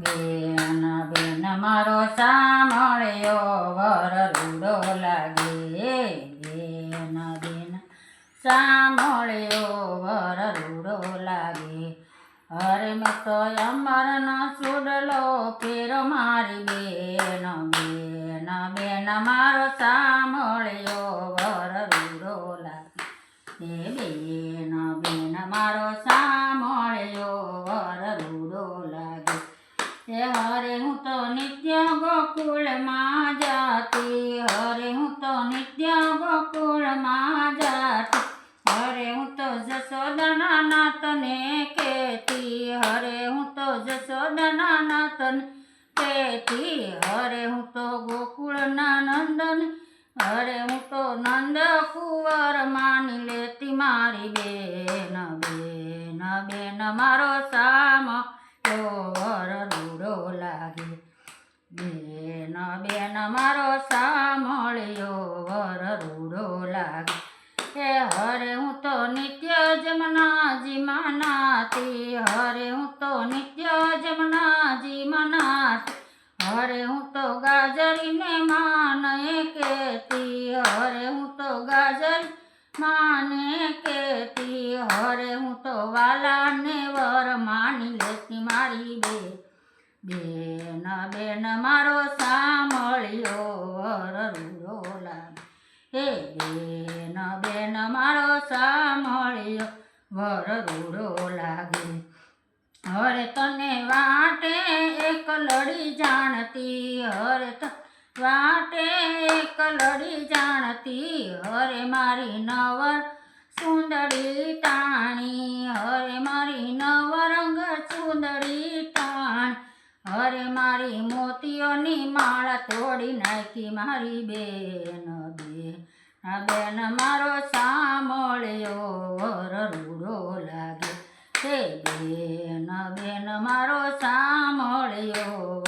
બેન બેન, મારો સામળ્યો વર રૂડો લાગે. બેન બેન સામળ્યો વર રૂડો લાગે. અરે મેં તો અમરનો સુડલો ફેર મારી બેન બેન બેન, મારો સામળ્યો વર રૂડો લાગે. બેન બેન, મારો સાંભળ્યો હરે હું તો નિત્ય ગોકુળમાં જાતી, હરે હું તો નિત્ય ગોકુળમાં જાતી, હરે હું તો જશોદના નાતને કેતી હરે હું તો જશોદના નાતને કેતી હરે હું તો ગોકુળના નંદન, હરે હું તો નંદ કુંવર માની લેતી મારી બેન બેન બેન, મારો સામ વર રૂડો લાગે બેન બેન, મારો સાંભળ્યો, વર રૂડો લાગે. હે, હરે, હું તો નિત્ય જમનાજી મનાતી. હરે, હું તો નિત્ય જમનાજી મનાતી. હરે, હું તો ગાજરીને માને કેતી હરે, હું તો ગાજર માને કેતી હરે, હું તો વાલાને વર માની લેતી મારી બે બેન બેન મારો સાંભળ્યો, વર લાગે હે બેન બેન મારો સાંભળ્યો, વર રૂડો લાગે. હરે તને વાટે એક લડી જાણતી હરે ત, વાટે એક લડી જાણતી હરે મારી નવર સુંદરી ટાણી હરે મારી નવરંગ સુંદરી ટાણ હરે મારી મોતીઓની માળા તોડી નાખી મારી બેન બેન. બેન મારો સાંભળ્યો રૂડો લાગે. તે બેન બેન મારો સાંભળ્યો